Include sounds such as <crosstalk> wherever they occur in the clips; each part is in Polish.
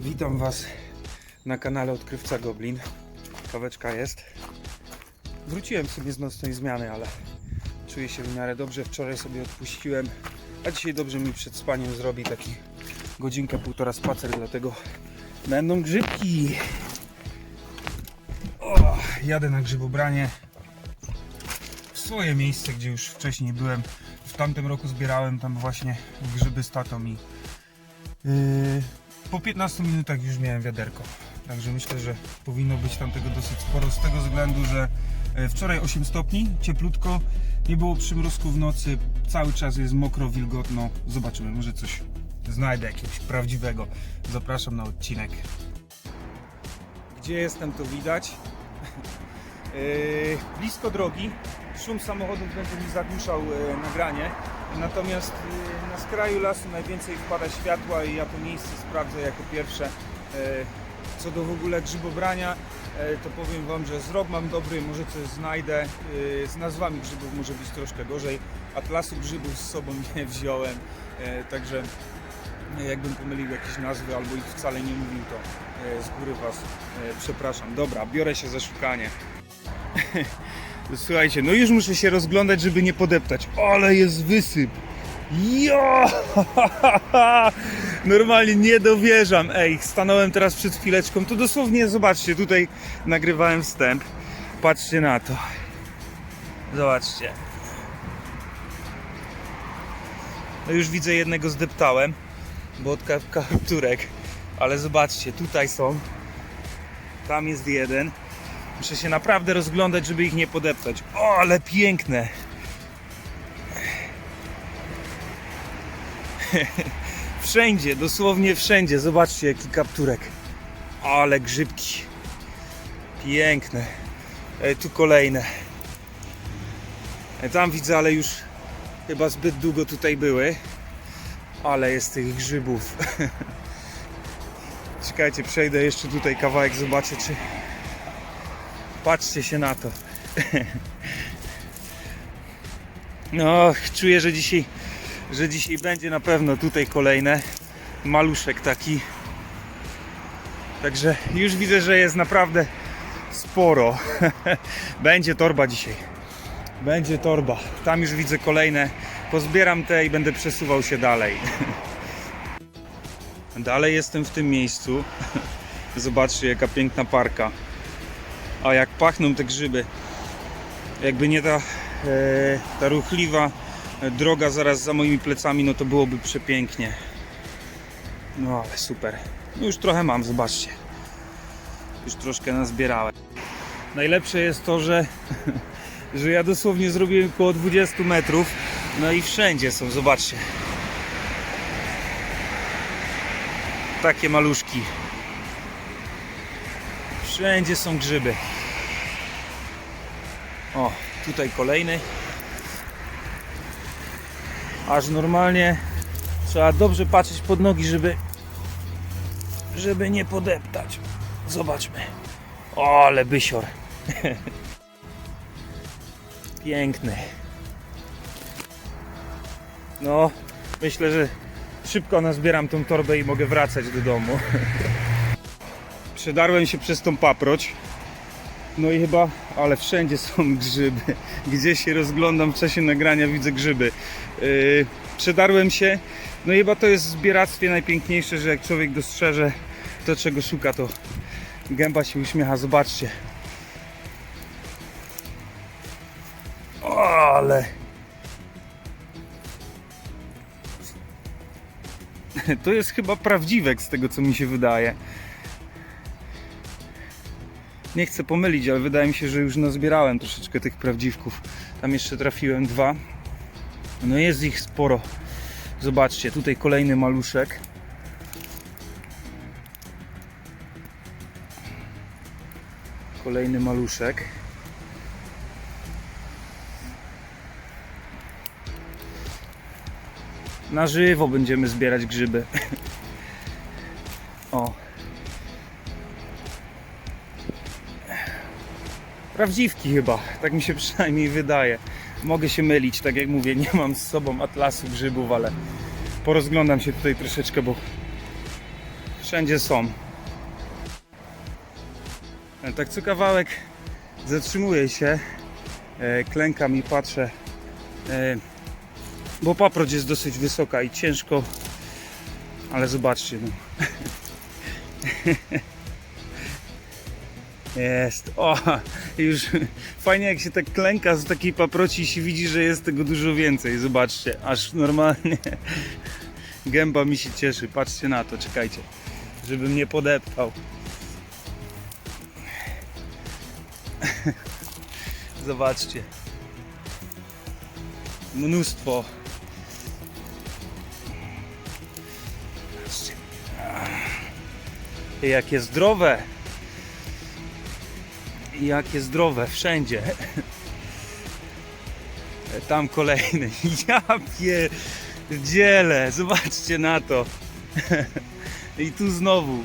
Witam Was na kanale Odkrywca Goblin. Kaweczka jest. Wróciłem sobie z nocnej zmiany, ale czuję się w miarę dobrze. Wczoraj sobie odpuściłem, a dzisiaj dobrze mi przed spaniem zrobi taki godzinkę, półtora spacer, dlatego będą grzybki. O, jadę na grzybobranie w swoje miejsce, gdzie już wcześniej byłem. W tamtym roku zbierałem tam właśnie grzyby z tatą i Yy, po 15 minutach już miałem wiaderko. Także myślę, że powinno być tam tego dosyć sporo z tego względu, że e, wczoraj 8 stopni, cieplutko, nie było przymrozku w nocy, cały czas jest mokro, wilgotno. Zobaczymy, może coś znajdę jakiegoś prawdziwego. Zapraszam na odcinek. Gdzie jestem to widać. Yy, <laughs> blisko drogi. Szum samochodów będzie mi zagłuszał e, nagranie. Natomiast e, na skraju lasu najwięcej wpada światła i ja to miejsce sprawdzę jako pierwsze. E, Co do w ogóle grzybobrania, e, to powiem Wam, że zrob mam dobry, może coś znajdę. E, Z nazwami grzybów może być troszkę gorzej. Atlasu grzybów z sobą <laughs> nie wziąłem, także jakbym pomylił jakieś nazwy albo ich wcale nie mówił, to z góry Was przepraszam. Dobra, biorę się za szukanie. <laughs> Słuchajcie, no już muszę się rozglądać, żeby nie podeptać. Ale jest wysyp. Jo! <laughs> Normalnie nie dowierzam. Ej, stanąłem teraz przed chwileczką. To dosłownie, zobaczcie, tutaj nagrywałem wstęp. Patrzcie na to. Zobaczcie. No już widzę jednego zdeptałem, bo od ka- kapturek. Ale zobaczcie, tutaj są. Tam jest jeden. Muszę się naprawdę rozglądać, żeby ich nie podeptać. O, ale piękne! <laughs> Wszędzie, dosłownie wszędzie. Zobaczcie, jaki kapturek. Ale grzybki. Piękne. E, tu kolejne. E, tam widzę, ale już chyba zbyt długo tutaj były. Ale jest tych grzybów. <laughs> Czekajcie, przejdę jeszcze tutaj kawałek, zobaczę czy Patrzcie się na to. <laughs> No, czuję, że dzisiaj, że dzisiaj będzie na pewno tutaj kolejne. Maluszek taki. Także już widzę, że jest naprawdę sporo. <laughs> Będzie torba dzisiaj. Będzie torba. Tam już widzę kolejne. Pozbieram te i będę przesuwał się dalej. <laughs> Dalej jestem w tym miejscu. Zobaczcie, jaka piękna parka. A jak pachną te grzyby. Jakby nie ta, e, ta ruchliwa e, droga zaraz za moimi plecami, no to byłoby przepięknie. No ale super. No już trochę mam, zobaczcie. Już troszkę nazbierałem. Najlepsze jest to, że, <laughs> że ja dosłownie zrobiłem około 20 metrów. No i wszędzie są, zobaczcie. Takie maluszki. Wszędzie są grzyby. O, tutaj kolejny. Aż normalnie trzeba dobrze patrzeć pod nogi, żeby żeby nie podeptać. Zobaczmy. O, ale bysior. <laughs> Piękny. No, myślę, że szybko nazbieram tą torbę i mogę wracać do domu. <laughs> Przedarłem się przez tą paproć. No i chyba, ale wszędzie są <laughs> grzyby. Gdzie się rozglądam w czasie nagrania, widzę grzyby. Yy, przedarłem się. No i chyba to jest w zbieractwie najpiękniejsze, że jak człowiek dostrzeże to, czego szuka, to gęba się uśmiecha. Zobaczcie. O, ale. <laughs> To jest chyba prawdziwek z tego, co mi się wydaje. Nie chcę pomylić, ale wydaje mi się, że już nazbierałem troszeczkę tych prawdziwków. Tam jeszcze trafiłem dwa. No jest ich sporo. Zobaczcie, tutaj kolejny maluszek. Kolejny maluszek. Na żywo będziemy zbierać grzyby. <laughs> O. Prawdziwki chyba, tak mi się przynajmniej wydaje. Mogę się mylić, tak jak mówię, nie mam z sobą atlasu grzybów, ale porozglądam się tutaj troszeczkę, bo Wszędzie są. E, Tak co kawałek zatrzymuję się, e, klękam i patrzę, e, bo paproć jest dosyć wysoka i ciężko, ale zobaczcie. No. <laughs> Jest. O, już fajnie jak się tak klęka z takiej paproci i się widzi, że jest tego dużo więcej. Zobaczcie, aż normalnie <laughs> gęba mi się cieszy. Patrzcie na to, czekajcie, żeby mnie podeptał. <laughs> Zobaczcie. Mnóstwo. Zobaczcie. Jakie zdrowe. Jakie zdrowe, wszędzie. Tam kolejny. <laughs> Ja pierdzielę, zobaczcie na to. I tu znowu.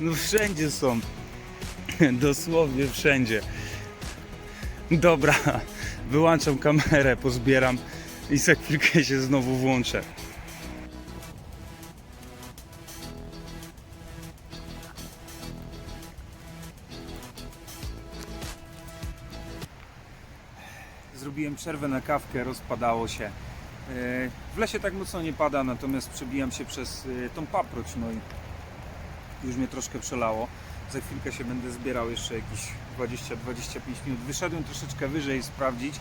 No wszędzie są. Dosłownie wszędzie. Dobra, wyłączam kamerę, pozbieram i za chwilkę się znowu włączę. Zrobiłem przerwę na kawkę, rozpadało się. E, W lesie tak mocno nie pada, natomiast przebijam się przez e, tą paproć, no i już mnie troszkę przelało. Za chwilkę się będę zbierał jeszcze jakieś 20-25 minut. Wyszedłem troszeczkę wyżej sprawdzić,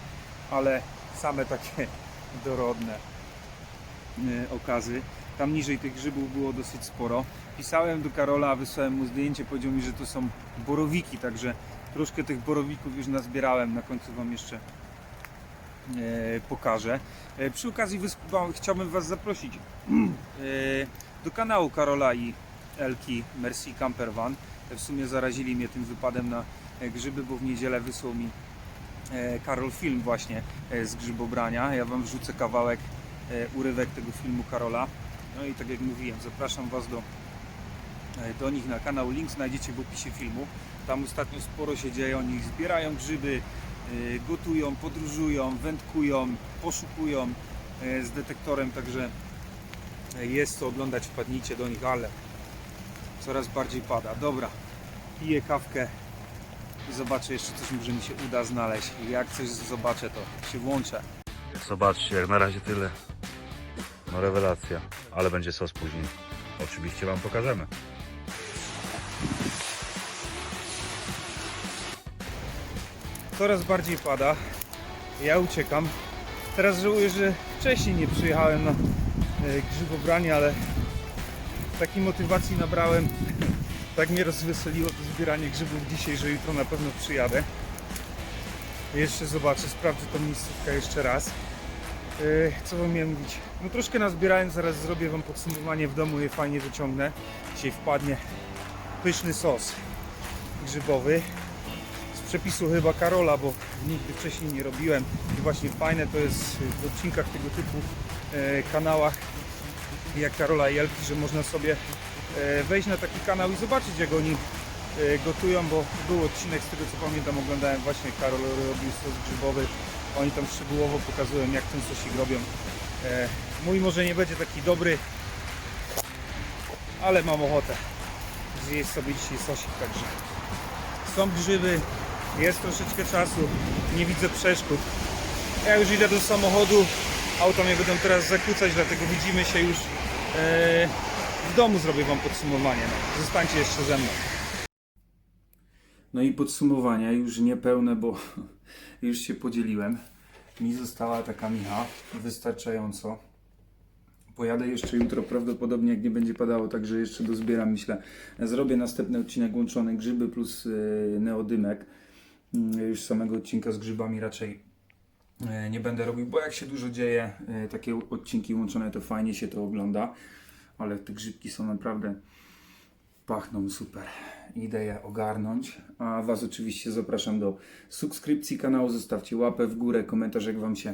ale same takie <laughs> dorodne e, okazy. Tam niżej tych grzybów było dosyć sporo. Pisałem do Karola, wysłałem mu zdjęcie, powiedział mi, że to są borowiki, także troszkę tych borowików już nazbierałem. Na końcu Wam jeszcze pokażę. E, przy okazji chciałbym Was zaprosić e, do kanału Karola i Elki Mercy Camper Van. E, W sumie zarazili mnie tym wypadem na e, grzyby, bo w niedzielę wysłał mi e, Karol film właśnie e, z grzybobrania. Ja Wam wrzucę kawałek, e, urywek tego filmu Karola. No i tak jak mówiłem, zapraszam Was do, e, do nich na kanał. Link znajdziecie w opisie filmu. Tam ostatnio sporo się dzieje, oni zbierają grzyby, e, gotują, podróżują, wędkują, poszukują e, z detektorem, także e, jest co oglądać, wpadnijcie do nich, ale coraz bardziej pada. Dobra, piję kawkę i zobaczę jeszcze coś może mi się uda znaleźć. Jak coś zobaczę to się włączę. Zobaczcie, jak na razie tyle. No rewelacja, ale będzie sos później. Oczywiście Wam pokażemy. Coraz bardziej pada. Ja uciekam. Teraz żałuję, że wcześniej nie przyjechałem na e, grzybobranie, ale takiej motywacji nabrałem. <laughs> Tak mnie rozweseliło to zbieranie grzybów dzisiaj, że jutro na pewno przyjadę. Jeszcze zobaczę, sprawdzę tą miejscówkę jeszcze raz. E, Co wam miałem mówić? No troszkę nazbierałem, zaraz zrobię wam podsumowanie w domu, je fajnie wyciągnę. Dzisiaj wpadnie pyszny sos grzybowy przepisu chyba Karola, bo nigdy wcześniej nie robiłem. I właśnie fajne to jest w odcinkach tego typu e, kanałach jak Karola i Elki, że można sobie e, wejść na taki kanał i zobaczyć jak oni e, gotują, bo był odcinek z tego co pamiętam oglądałem właśnie Karol robił sos grzybowy. Oni tam szczegółowo pokazują jak ten sosik robią. Mój może nie będzie taki dobry ale mam ochotę zjeść sobie dzisiaj sosik także są grzyby, jest troszeczkę czasu, nie widzę przeszkód. Ja już idę do samochodu, auto mnie będą teraz zakłócać, dlatego widzimy się już e, w domu. Zrobię Wam podsumowanie. No. Zostańcie jeszcze ze mną. No i podsumowania już niepełne, bo <laughs> już się podzieliłem. Mi została taka micha, wystarczająco. Pojadę jeszcze jutro, prawdopodobnie jak nie będzie padało, także jeszcze dozbieram, myślę. Zrobię następny odcinek łączony grzyby plus yy, neodymek. Yy, już samego odcinka z grzybami raczej yy, nie będę robił, bo jak się dużo dzieje, yy, takie odcinki łączone, to fajnie się to ogląda. Ale te grzybki są naprawdę pachną super. Idę je ogarnąć. A Was oczywiście zapraszam do subskrypcji kanału. Zostawcie łapę w górę, komentarz jak Wam się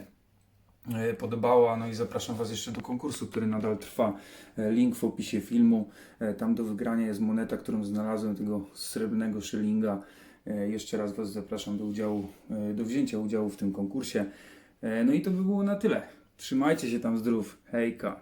e, podobała. No i zapraszam Was jeszcze do konkursu, który nadal trwa. E, Link w opisie filmu. E, Tam do wygrania jest moneta, którą znalazłem, tego srebrnego szylinga. E, Jeszcze raz Was zapraszam do udziału, e, do wzięcia udziału w tym konkursie. E, No i to by było na tyle. Trzymajcie się tam zdrów. Hejka.